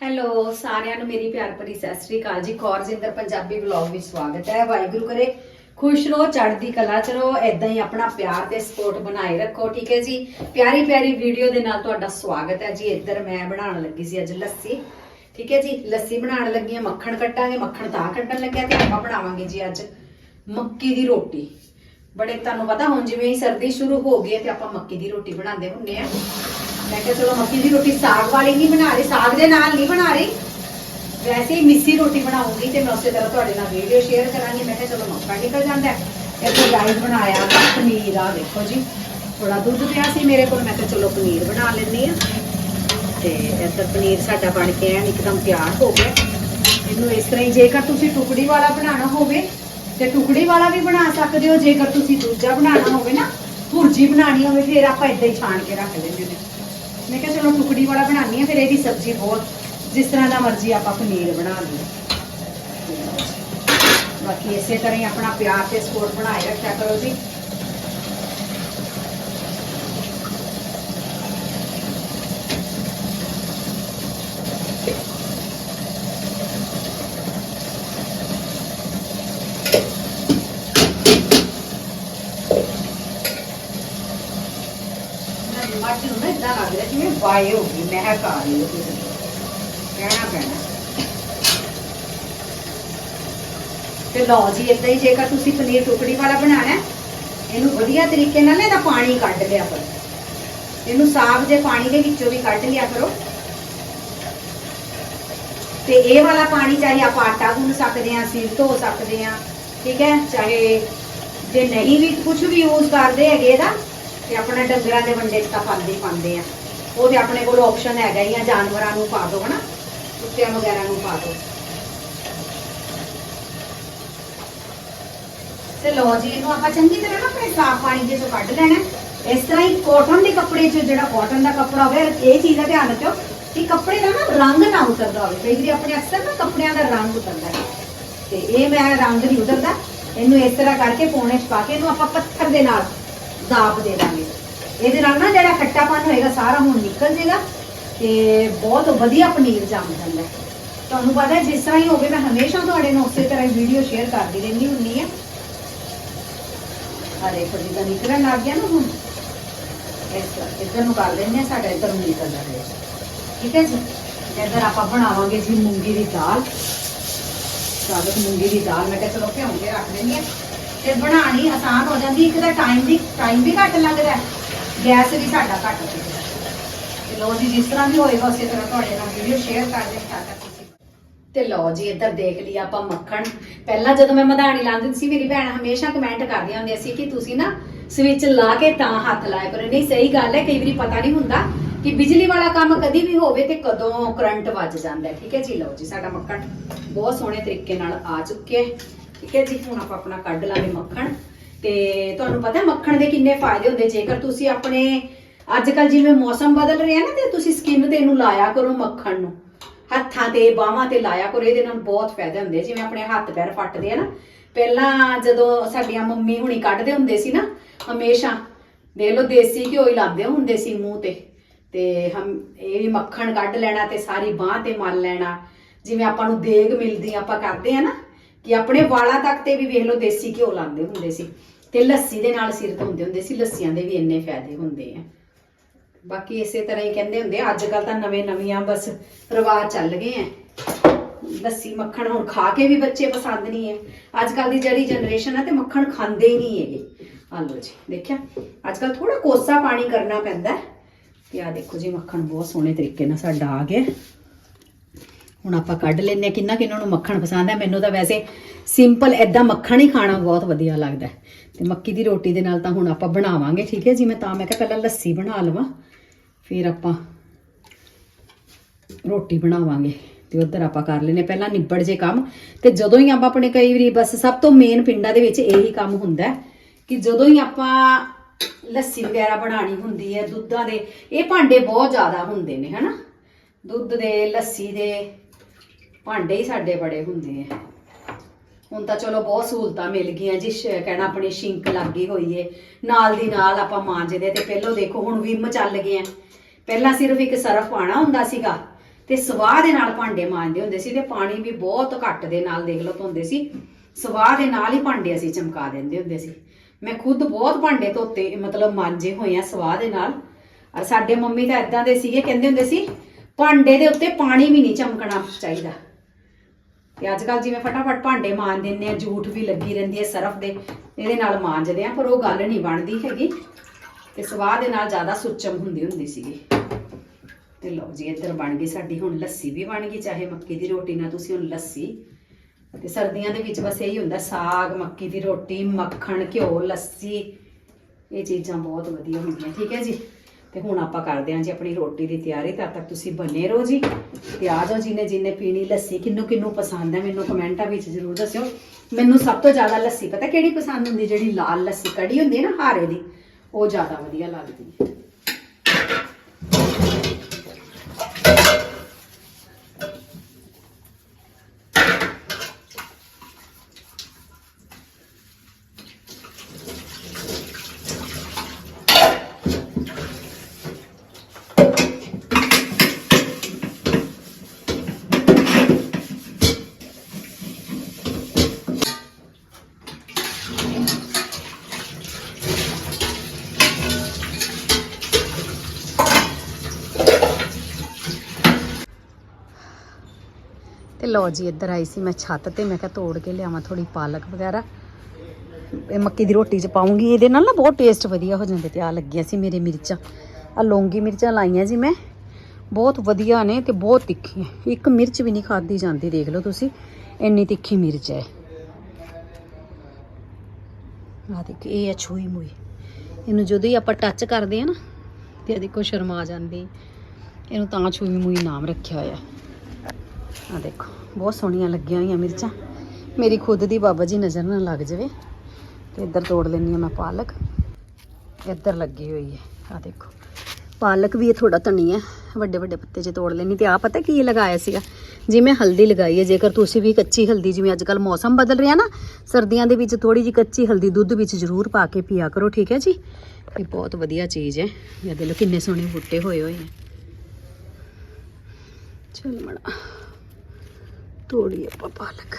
Hello ਸਾਰਿਆਂ ਨੂੰ ਮੇਰੀ ਪਿਆਰ ਭਰੀ ਸਤਿ ਸ੍ਰੀ ਅਕਾਲ ਜੀ। ਕੌਰ ਪੰਜਾਬੀ ਵਲੌਗ ਵਿੱਚ ਸਵਾਗਤ ਹੈ। ਵਾਹਿਗੁਰੂ ਕਰੇ, ਖੁਸ਼ ਰਹੋ, ਚੜ੍ਹਦੀ ਕਲਾ ਚ ਰਹੋ ਐਦਾਂ ਹੀ ਆਪਣਾ ਪਿਆਰ ਤੇ ਸਪੋਰਟ ਬਣਾਏ ਰੱਖੋ, ਠੀਕ ਹੈ ਜੀ? ਪਿਆਰੀ ਪਿਆਰੀ ਵੀਡੀਓ ਦੇ ਨਾਲ ਤੁਹਾਡਾ ਸਵਾਗਤ ਹੈ ਜੀ। ਇੱਧਰ ਮੈਂ ਬਣਾਉਣ ਲੱਗੀ ਸੀ ਅੱਜ ਲੱਸੀ, ਠੀਕ ਹੈ ਜੀ? ਲੱਸੀ ਬਣਾਉਣ ਲੱਗੀ ਹਾਂ, ਮੱਖਣ ਕੱਟਾਂਗੇ, ਮੱਖਣ ਤਾਂ ਕੱਟਣ ਲੱਗਿਆ ਤੇ ਆਪਾਂ ਬਣਾਵਾਂਗੇ ਜੀ ਅੱਜ ਮੱਕੀ ਦੀ ਰੋਟੀ। ਬੜੇ, ਤੁਹਾਨੂੰ ਪਤਾ ਹੁਣ ਜਿਵੇਂ ਹੀ ਸਰਦੀ ਸ਼ੁਰੂ ਹੋ ਗਈ ਹੈ ਤੇ ਆਪਾਂ ਮੱਕੀ ਦੀ ਰੋਟੀ ਬਣਾਉਂਦੇ ਹੁੰਨੇ ਆ ਮੈਂ ਕਿਹਾ ਚਲੋ ਮੱਕੀ ਦੀ ਰੋਟੀ ਸਾਗ ਵਾਲੀ ਨਹੀਂ ਬਣਾ ਰਹੀ, ਸਾਗ ਦੇ ਨਾਲ ਨਹੀਂ ਬਣਾ ਰਹੀ। ਵੈਸੇ ਹੀ ਮਿੱਸੀ ਰੋਟੀ ਬਣਾਉਂਗੀ ਤੇ ਮੈਂ ਉਸੇ ਤਰ੍ਹਾਂ ਤੁਹਾਡੇ ਨਾਲ ਵੀਡੀਓ ਸ਼ੇਅਰ ਕਰਾਂਗੀ। ਮੈਂ ਕਿਹਾ ਚਲੋ ਮੌਕਾ ਨਿਕਲ ਜਾਂਦਾ ਹੈ। ਇੱਥੇ ਰਾਈਸ ਬਣਾਇਆ ਪਨੀਰ ਆ, ਦੇਖੋ ਜੀ। ਥੋੜਾ ਦੁੱਧ ਪਿਆ ਸੀ ਮੇਰੇ ਕੋਲ, ਮੈਂ ਕਿਹਾ ਚਲੋ ਪਨੀਰ ਬਣਾ ਲੈਂਦੀ ਆ ਤੇ ਇੱਧਰ ਪਨੀਰ ਸਾਡਾ ਬਣ ਕੇ ਐਨ ਇੱਕਦਮ ਤਿਆਰ ਹੋ ਗਿਆ। ਇਹਨੂੰ ਇਸ ਤਰ੍ਹਾਂ ਹੀ ਜੇਕਰ ਤੁਸੀਂ ਟੁਕੜੀ ਵਾਲਾ ਬਣਾਉਣਾ ਹੋਵੇ ਤੇ ਟੁਕੜੀ ਵਾਲਾ ਵੀ ਬਣਾ ਸਕਦੇ ਹੋ। ਜੇਕਰ ਤੁਸੀਂ ਦੂਜਾ ਬਣਾਉਣਾ ਹੋਵੇ ਨਾ, ਭੁਰਜੀ ਬਣਾਣੀ ਹੋਵੇ, ਫਿਰ ਆਪਾਂ ਇਦਾਂ ਹੀ ਛਾਣ ਕੇ ਰੱਖ ਲੈਂਦੇ ਨੇ। ਮੈਂ ਕਿਹਾ ਚਲੋ ਟੁਕੜੀ ਵਾਲਾ ਬਣਾਉਣੀ ਆ ਫਿਰ ਇਹਦੀ ਸਬਜ਼ੀ ਬਹੁਤ ਜਿਸ ਤਰ੍ਹਾਂ ਦਾ ਮਰਜ਼ੀ ਆਪਾਂ ਪਨੀਰ ਬਣਾ ਲਈਏ। ਬਾਕੀ ਇਸੇ ਤਰ੍ਹਾਂ ਹੀ ਆਪਣਾ ਪਿਆਰ ਤੇ ਸਪੋਰਟ ਬਣਾਏ ਰੱਖਿਆ ਕਰੋ ਜੀ ਮੱਝ ਨੂੰ ਨਾ ਇਦਾਂ ਲੱਗ ਹੋ ਗਈ ਮਹਿਕ ਆ ਰਹੀ ਹੈ ਕਿਸੇ ਕਹਿਣਾ ਪੈਣਾ। ਤੇ ਲਓ ਜੀ ਇਦਾਂ ਹੀ ਜੇਕਰ ਤੁਸੀਂ ਪਨੀਰ ਟੁਕੜੀ ਵਾਲਾ ਬਣਾਉਣਾ ਇਹਨੂੰ ਵਧੀਆ ਤਰੀਕੇ ਨਾਲ ਇਹਦਾ ਪਾਣੀ ਕੱਢ ਲਿਆ ਕਰੋ। ਇਹਨੂੰ ਸਾਫ਼ ਜੇ ਪਾਣੀ ਦੇ ਵਿੱਚੋਂ ਵੀ ਕੱਢ ਲਿਆ ਕਰੋ। ਤੇ ਇਹ ਵਾਲਾ ਪਾਣੀ ਚਾਹੇ ਆਪਾਂ ਆਟਾ ਗੁੰਨ ਸਕਦੇ ਹਾਂ, ਸਿਰ ਧੋ ਸਕਦੇ ਹਾਂ, ਠੀਕ ਹੈ? ਚਾਹੇ ਜੇ ਨਹੀਂ ਵੀ ਕੁਝ ਵੀ ਯੂਜ਼ ਕਰਦੇ ਹੈਗੇ ਇਹਦਾ, ਤੇ ਆਪਣਾ ਡੰਗਰਾਂ ਦੇ ਵੰਡੇ 'ਚ ਤਾਂ ਪਾਉਂਦੇ ਹੀ ਪਾਉਂਦੇ ਆ। ਉਹ ਤੇ ਆਪਣੇ ਕੋਲ ਆਪਸ਼ਨ ਹੈਗਾ ਹੀ ਆ, ਜਾਨਵਰਾਂ ਨੂੰ ਪਾ ਦਿਓ, ਹਨਾ? ਕੁੱਤਿਆਂ ਵਗੈਰਾ ਨੂੰ ਪਾ ਦਿਓ। ਤੇ ਲਓ ਜੀ, ਇਹਨੂੰ ਆਪਾਂ ਚੰਗੀ ਤਰ੍ਹਾਂ ਨਾ ਆਪਣੇ ਸਾਫ਼ ਪਾਣੀ ਦੇ ਚੋਂ ਕੱਢ ਲੈਣਾ। ਇਸ ਤਰ੍ਹਾਂ ਹੀ ਕਾਟਨ ਦੇ ਕੱਪੜੇ 'ਚ ਜਿਹੜਾ ਕਾਟਨ ਦਾ ਕੱਪੜਾ ਹੋਵੇ, ਇਹ ਚੀਜ਼ ਦਾ ਧਿਆਨ ਰੱਖਿਓ ਕਿ ਕੱਪੜੇ ਦਾ ਨਾ ਰੰਗ ਨਾ ਉਤਰਦਾ ਹੋਵੇ। ਕਈ ਵਾਰੀ ਆਪਣੇ ਅਕਸਰ ਨਾ ਕੱਪੜਿਆਂ ਦਾ ਰੰਗ ਉਤਰਦਾ ਹੈ। ਤੇ ਇਹ ਮੈਂ ਰੰਗ ਨਹੀਂ ਉਤਰਦਾ। ਇਹਨੂੰ ਇਸ ਤਰ੍ਹਾਂ ਕਰਕੇ ਪੌਣੇ 'ਚ ਪਾ ਕੇ ਇਹਨੂੰ ਆਪਾਂ ਪੱਥਰ ਦੇ ਨਾਲ ਦਾਬ ਦੇ ਦਾਂਗੇ। ਇਹਦੇ ਨਾਲ ਨਾ ਜਿਹੜਾ ਖੱਟਾਪਨ ਹੋਏਗਾ, ਸਾਰਾ ਹੁਣ ਨਿਕਲ ਜਾਏਗਾ ਤੇ ਬਹੁਤ ਵਧੀਆ ਪਨੀਰ ਜੰਮ ਜਾਂਦਾ ਹੈ। ਤੁਹਾਨੂੰ ਪਤਾ ਜਿਸ ਤਰ੍ਹਾਂ ਹੀ ਹੋਵੇ, ਮੈਂ ਹਮੇਸ਼ਾ ਤੁਹਾਡੇ ਨਾਲ ਉਸੇ ਤਰ੍ਹਾਂ ਹੀ ਵੀਡੀਓ ਸ਼ੇਅਰ ਕਰਦੀ ਰਹਿੰਦੀ ਹੁੰਨੀ ਆ ਅਰੇ ਫੜੀ ਦਾ ਨਿਕਲਣ ਲੱਗ ਗਿਆ ਨਾ ਹੁਣ। ਇਸ ਤਰ੍ਹਾਂ, ਇੱਧਰ ਨੂੰ ਕਰ ਲੈਂਦੇ ਆ ਸਾਡਾ ਇੱਧਰ ਨੂੰ ਨਿਕਲ ਜਾਵੇ ਠੀਕ ਹੈ ਜੀ? ਇੱਧਰ ਆਪਾਂ ਬਣਾਵਾਂਗੇ ਜੀ ਮੂੰਗੀ ਦੀ ਦਾਲ। ਸਾਬਤ ਮੂੰਗੀ ਦੀ ਦਾਲ, ਮੈਂ ਕਿਹਾ ਚਲੋ ਭਿਉਂ ਕੇ ਰੱਖ ਲੈਂਦੇ ਆ ਤੇ ਬਣਾਣੀ ਆਸਾਨ ਹੋ ਜਾਂਦੀ, ਇੱਕ ਤਾਂ ਟਾਈਮ ਦੀ ਟਾਈਮ ਵੀ ਘੱਟ ਲੱਗਦਾ ਗੈਸ ਵੀ ਸਾਡਾ ਘੱਟ ਲੱਗਦਾ ਤੇ ਲੋ ਜੀ, ਜਿਸ ਤਰ੍ਹਾਂ ਵੀ ਹੋਏਗਾ, ਉਸੇ ਤਰ੍ਹਾਂ ਤੁਹਾਡੇ ਨਾਲ ਵੀਡੀਓ ਸ਼ੇਅਰ ਕਰ ਦੇ ਤੱਕ ਤੇ ਲਓ ਜੀ, ਇੱਧਰ ਦੇਖ ਲਿਆ ਆਪਾਂ ਮੱਖਣ। ਪਹਿਲਾਂ ਜਦੋਂ ਮੈਂ ਮਧਾਣੀ ਲਾਉਂਦੀ ਸੀ, ਮੇਰੀ ਭੈਣ ਹਮੇਸ਼ਾ ਕਮੈਂਟ ਕਰਦੀਆਂ ਹੁੰਦੀਆਂ ਸੀ ਕਿ ਤੁਸੀਂ ਨਾ ਸਵਿਚ ਲਾ ਕੇ ਤਾਂ ਹੱਥ ਲਾਇਆ ਕਰੋ। ਨਹੀਂ, ਸਹੀ ਗੱਲ ਹੈ, ਕਈ ਵਾਰੀ ਪਤਾ ਨਹੀਂ ਹੁੰਦਾ ਕਿ ਬਿਜਲੀ ਵਾਲਾ ਕੰਮ ਕਦੀ ਵੀ ਹੋਵੇ ਤੇ ਕਦੋਂ ਕਰੰਟ ਵੱਜ ਜਾਂਦਾ ਠੀਕ ਹੈ ਜੀ, ਲਓ ਜੀ, ਸਾਡਾ ਮੱਖਣ ਬਹੁਤ ਸੋਹਣੇ ਤਰੀਕੇ ਨਾਲ ਆ ਚੁੱਕਿਆ ਹੈ। ਠੀਕ ਹੈ ਜੀ, ਹੁਣ ਆਪਾਂ ਆਪਣਾ ਕੱਢ ਲਾਂਗੇ ਮੱਖਣ। ਤੇ ਤੁਹਾਨੂੰ ਪਤਾ ਮੱਖਣ ਦੇ ਕਿੰਨੇ ਫਾਇਦੇ ਹੁੰਦੇ, ਜੇਕਰ ਤੁਸੀਂ ਆਪਣੇ ਅੱਜ ਕੱਲ ਜਿਵੇਂ ਮੌਸਮ ਬਦਲ ਰਿਹਾ ਨਾ, ਤੇ ਤੁਸੀਂ ਸਕਿਨ ਤੇ ਇਹਨੂੰ ਲਾਇਆ ਕਰੋ ਮੱਖਣ ਨੂੰ। ਹੱਥਾਂ ਤੇ, ਬਾਹਾਂ ਤੇ ਲਾਇਆ ਕਰੋ, ਇਹਦੇ ਨਾਲ ਬਹੁਤ ਫਾਇਦੇ ਹੁੰਦੇ। ਜਿਵੇਂ ਆਪਣੇ ਹੱਥ ਪੈਰ ਫੱਟਦੇ ਆ ਨਾ, ਪਹਿਲਾਂ ਜਦੋਂ ਸਾਡੀਆਂ ਮੰਮੀ ਹੁਣੀ ਕੱਢਦੇ ਹੁੰਦੇ ਸੀ ਨਾ, ਹਮੇਸ਼ਾ, ਦੇਖ ਲਓ, ਦੇਸੀ ਘਿਓ ਹੀ ਲਾਉਂਦੇ ਹੁੰਦੇ ਸੀ ਮੂੰਹ ਤੇ। ਤੇ ਹਮ, ਇਹ ਵੀ ਮੱਖਣ ਕੱਢ ਲੈਣਾ ਤੇ ਸਾਰੀ ਬਾਹ ਤੇ ਮਲ ਲੈਣਾ। ਜਿਵੇਂ ਆਪਾਂ ਨੂੰ ਦੇਗ ਮਿਲਦੀ ਆਪਾਂ ਕਰਦੇ ਆ ਨਾ, ਕਿ ਆਪਣੇ ਵਾਲਾਂ ਤੱਕ ਤੇ ਵੀ ਵੇਖ ਲਓ, ਦੇਸੀ ਘਿਓ ਲਾਉਂਦੇ ਹੁੰਦੇ ਸੀ। ਤੇ ਲੱਸੀ ਦੇ ਨਾਲ ਸਿਰ ਧੋਂਦੇ ਹੁੰਦੇ ਸੀ, ਲੱਸੀਆਂ ਦੇ ਵੀ ਇੰਨੇ ਫਾਇਦੇ ਹੁੰਦੇ ਆ। ਬਾਕੀ ਇਸੇ ਤਰ੍ਹਾਂ ਹੀ ਕਹਿੰਦੇ ਹੁੰਦੇ ਅੱਜ ਕੱਲ ਤਾਂ ਨਵੇਂ ਨਵੀਆਂ ਬਸ ਰਿਵਾਜ ਚੱਲ ਗਏ ਆ। ਲੱਸੀ ਮੱਖਣ ਹੁਣ ਖਾ ਕੇ ਵੀ ਬੱਚੇ ਪਸੰਦ ਨਹੀਂ ਹੈ ਅੱਜ ਕੱਲ ਦੀ ਜਿਹੜੀ ਜਨਰੇਸ਼ਨ ਆ ਤੇ ਮੱਖਣ ਖਾਂਦੇ ਹੀ ਨਹੀਂ ਹੈਗੇ। ਆ ਲਓ ਜੀ, ਦੇਖਿਆ? ਅੱਜ ਕੱਲ ਥੋੜਾ ਕੋਸਾ ਪਾਣੀ ਕਰਨਾ ਪੈਂਦਾ। ਹੈ। ਤੇ ਆ ਦੇਖੋ ਜੀ, ਮੱਖਣ ਬਹੁਤ ਸੋਹਣੇ ਤਰੀਕੇ ਨਾਲ ਸਾਡਾ ਆ ਗਿਆ। ਹੁਣ ਆਪਾਂ ਕੱਢ ਲੈਨੇ ਆ ਕਿੰਨਾ ਕਿੰਨਾ ਨੂੰ ਮੱਖਣ ਪਸੰਦ ਹੈ। ਮੈਨੂੰ ਤਾਂ ਵੈਸੇ ਸਿੰਪਲ ਐਦਾਂ ਮੱਖਣ ਹੀ ਖਾਣਾ ਬਹੁਤ ਵਧੀਆ ਲੱਗਦਾ ਹੈ। ਤੇ ਮੱਕੀ ਦੀ ਰੋਟੀ ਦੇ ਨਾਲ ਤਾਂ ਹੁਣ ਆਪਾਂ ਬਣਾਵਾਂਗੇ, ਠੀਕ ਹੈ ਜੀ? ਮੈਂ ਤਾਂ ਮੈਂ ਕਿਹਾ ਪਹਿਲਾਂ ਲੱਸੀ ਬਣਾ ਲਵਾਂ, ਫਿਰ ਆਪਾਂ ਰੋਟੀ ਬਣਾਵਾਂਗੇ ਤੇ ਉਧਰ ਆਪਾਂ ਕਰ ਲੈਨੇ ਪਹਿਲਾਂ ਨਿਬੜ ਜੇ ਕੰਮ ਤੇ ਜਦੋਂ ਹੀ ਆਪਾਂ ਆਪਣੇ ਕਈ ਵਾਰੀ ਬਸ ਸਭ ਤੋਂ ਮੇਨ ਪਿੰਡਾਂ ਦੇ ਵਿੱਚ ਇਹੀ ਕੰਮ ਹੁੰਦਾ ਕਿ ਜਦੋਂ ਹੀ ਆਪਾਂ ਲੱਸੀ ਵਗੈਰਾ ਬਣਾਣੀ ਹੁੰਦੀ ਹੈ, ਦੁੱਧਾਂ ਦੇ, ਇਹ ਭਾਂਡੇ ਬਹੁਤ ਜ਼ਿਆਦਾ ਹੁੰਦੇ ਨੇ, ਹਨਾ? ਦੁੱਧ ਦੇ, ਲੱਸੀ ਦੇ ਭਾਂਡੇ ਹੀ ਸਾਡੇ ਬੜੇ ਹੁੰਦੇ ਆ। ਹੁਣ ਤਾਂ ਚਲੋ ਬਹੁਤ ਸਹੂਲਤਾਂ ਮਿਲ ਗਈਆਂ ਜੀ ਸ਼- ਕਹਿਣਾ ਆਪਣੀ ਸ਼ਿੰਕ ਲੱਗੀ ਹੋਈ ਏ। ਨਾਲ ਦੀ ਨਾਲ ਆਪਾਂ ਮਾਂਜਦੇ ਤੇ ਪਹਿਲਾਂ ਦੇਖੋ ਹੁਣ ਵਿਮ ਚੱਲ ਗਏ ਆ ਪਹਿਲਾਂ ਸਿਰਫ ਇੱਕ ਸਰਫ ਪਾਣਾ ਹੁੰਦਾ ਸੀਗਾ ਤੇ ਸਵਾਹ ਦੇ ਨਾਲ ਭਾਂਡੇ ਮਾਂਜਦੇ ਹੁੰਦੇ ਸੀ ਤੇ ਪਾਣੀ ਵੀ ਬਹੁਤ ਘੱਟ ਦੇ ਨਾਲ ਦੇਖ ਲਓ ਧੋਂਦੇ ਸੀ। ਸਵਾਹ ਦੇ ਨਾਲ ਹੀ ਭਾਂਡੇ ਅਸੀਂ ਚਮਕਾ ਦਿੰਦੇ ਹੁੰਦੇ ਸੀ। ਮੈਂ ਖੁਦ ਬਹੁਤ ਭਾਂਡੇ ਧੋਤੇ ਮਤਲਬ ਮਾਂਜੇ ਹੋਏ ਆ ਸਵਾਹ ਦੇ ਨਾਲ। ਔਰ ਸਾਡੇ ਮੰਮੀ ਤਾਂ ਇਦਾਂ ਦੇ ਸੀਗੇ, ਕਹਿੰਦੇ ਹੁੰਦੇ ਸੀ, ਭਾਂਡੇ ਦੇ ਉੱਤੇ ਪਾਣੀ ਵੀ ਨਹੀਂ ਚਮਕਣਾ ਚਾਹੀਦਾ। ਤੇ ਅੱਜ ਕੱਲ ਜਿਵੇਂ ਫਟਾਫਟ ਭਾਂਡੇ ਮਾਂਜ ਦਿੰਦੇ ਆ, ਜੂਠ ਵੀ ਲੱਗੀ ਰਹਿੰਦੀ ਹੈ ਸਰਫ ਦੇ, ਇਹਦੇ ਨਾਲ ਮਾਂਜਦੇ ਆ, ਪਰ ਉਹ ਗੱਲ ਨਹੀਂ ਬਣਦੀ ਹੈਗੀ। ਤੇ ਸਵਾਹ ਦੇ ਨਾਲ ਜ਼ਿਆਦਾ ਸੁੱਚਮ ਹੁੰਦੀ ਹੁੰਦੀ ਸੀਗੀ। ਤੇ ਲਓ ਜੀ, ਇੱਧਰ ਬਣ ਗਈ ਸਾਡੀ, ਹੁਣ ਲੱਸੀ ਵੀ ਬਣ ਗਈ, ਚਾਹੇ ਮੱਕੀ ਦੀ ਰੋਟੀ ਨਾਲ ਤੁਸੀਂ ਹੁਣ ਲੱਸੀ। ਤੇ ਸਰਦੀਆਂ ਦੇ ਵਿੱਚ ਬਸ ਇਹੀ ਹੁੰਦਾ, ਸਾਗ, ਮੱਕੀ ਦੀ ਰੋਟੀ, ਮੱਖਣ, ਘਿਓ, ਲੱਸੀ, ਇਹ ਚੀਜ਼ਾਂ ਬਹੁਤ ਵਧੀਆ ਹੁੰਦੀਆਂ, ਠੀਕ ਹੈ ਜੀ? ਤੇ ਹੁਣ ਆਪਾਂ ਕਰਦੇ ਹਾਂ ਜੀ ਆਪਣੀ ਰੋਟੀ ਦੀ ਤਿਆਰੀ। ਤਦ ਤੱਕ ਤੁਸੀਂ ਬਨੇ ਰਹੋ ਜੀ ਤੇ ਆ ਜਾਓ ਜਿਹਨੇ ਜਿਹਨੇ ਪੀਣੀ ਲੱਸੀ। ਕਿੰਨੂੰ ਕਿੰਨੂੰ ਪਸੰਦ ਹੈ ਮੈਨੂੰ ਕਮੈਂਟਾਂ ਵਿੱਚ ਜ਼ਰੂਰ ਦੱਸਿਓ। ਮੈਨੂੰ ਸਭ ਤੋਂ ਜ਼ਿਆਦਾ ਲੱਸੀ ਪਤਾ ਕਿਹੜੀ ਪਸੰਦ ਹੁੰਦੀ? ਜਿਹੜੀ ਲਾਲ ਲੱਸੀ ਕੜੀ ਹੁੰਦੀ ਹੈ ਨਾ ਹਾਰੇ ਦੀ, ਉਹ ਜ਼ਿਆਦਾ ਵਧੀਆ ਲੱਗਦੀ ਹੈ। ਲਓ ਜੀ, ਇੱਧਰ ਆਈ ਸੀ ਮੈਂ ਛੱਤ ਤੇ, ਮੈਂ ਕਿਹਾ ਤੋੜ ਕੇ ਲਿਆਵਾਂ ਥੋੜੀ ਪਾਲਕ ਵਗੈਰਾ। ਇਹ ਮੱਕੀ ਦੀ ਰੋਟੀ 'ਚ ਪਾਉਂਗੀ, ਇਹਦੇ ਨਾਲ ਨਾ ਬਹੁਤ ਟੇਸਟ ਵਧੀਆ ਹੋ ਜਾਂਦੇ ਤੇ ਆ ਲੱਗੀਆਂ ਸੀ ਮੇਰੇ ਮਿਰਚਾਂ। ਆ ਲੌਂਗੀ ਮਿਰਚਾਂ ਲਾਈਆਂ ਜੀ ਮੈਂ। ਬਹੁਤ ਵਧੀਆ ਨੇ ਤੇ ਬਹੁਤ ਤਿੱਖੀਆਂ। ਇੱਕ ਮਿਰਚ ਵੀ ਨਹੀਂ ਖਾਦੀ ਜਾਂਦੀ, ਦੇਖ ਲਓ ਤੁਸੀਂ। ਇੰਨੀ ਤਿੱਖੀ ਮਿਰਚ ਹੈ। ਆ ਦੇਖ, ਇਹ ਹੈ ਛੂਈ ਮੂਈ। ਇਹਨੂੰ ਜਦੋਂ ਹੀ ਆਪਾਂ ਟੱਚ ਕਰਦੇ ਆ ਨਾ, ਤੇ ਇਹ ਦੇਖੋ, ਸ਼ਰਮਾ ਜਾਂਦੀ। ਇਹਨੂੰ ਤਾਂ ਛੂਈ ਮੂਈ ਨਾਮ ਰੱਖਿਆ ਹੋਇਆ। ਆ ਦੇਖੋ। ਬਹੁਤ ਸੋਹਣੀਆਂ ਲੱਗੀਆਂ ਹੋਈਆਂ ਮਿਰਚਾਂ। ਮੇਰੀ ਖੁਦ ਦੀ ਬਾਬਾ ਜੀ ਨਜ਼ਰ ਨਾ ਲੱਗ ਜਾਵੇ। ਤੇ ਇੱਧਰ ਤੋੜ ਲੈਂਦੀ ਹਾਂ ਮੈਂ ਪਾਲਕ। ਇੱਧਰ ਲੱਗੀ ਹੋਈ ਹੈ। ਆ ਦੇਖੋ। ਪਾਲਕ ਵੀ ਇਹ ਥੋੜਾ ਹੈ। ਵੱਡੇ ਵੱਡੇ ਪੱਤੇ 'ਚ ਤੋੜ ਲੈਣੀ ਤੇ ਆ ਪਤਾ ਕੀ ਲਗਾਇਆ ਸੀਗਾ? ਜਿਵੇਂ ਹਲਦੀ ਲਗਾਈ ਹੈ, ਜੇਕਰ ਤੁਸੀਂ ਵੀ ਕੱਚੀ ਹਲਦੀ, ਜਿਵੇਂ ਅੱਜ ਕੱਲ ਮੌਸਮ ਬਦਲ ਰਿਹਾ ਨਾ, ਸਰਦੀਆਂ ਦੇ ਵਿੱਚ ਥੋੜੀ ਜੀ ਕੱਚੀ ਹਲਦੀ ਦੁੱਧ ਵਿੱਚ ਜ਼ਰੂਰ ਪਾ ਕੇ ਪੀਆ ਕਰੋ, ਠੀਕ ਹੈ ਜੀ? ਇਹ ਬਹੁਤ ਵਧੀਆ ਚੀਜ਼ ਹੈ। ਇਹ ਦੇਖ ਲਓ ਕਿੰਨੇ ਸੋਹਣੇ ਬੂਟੇ ਹੋਏ ਹੋਏ ਹੈ। ਚਲ ਮੜਾ। ਤੋੜੀ ਆਪਾਂ ਪਾਲਕ।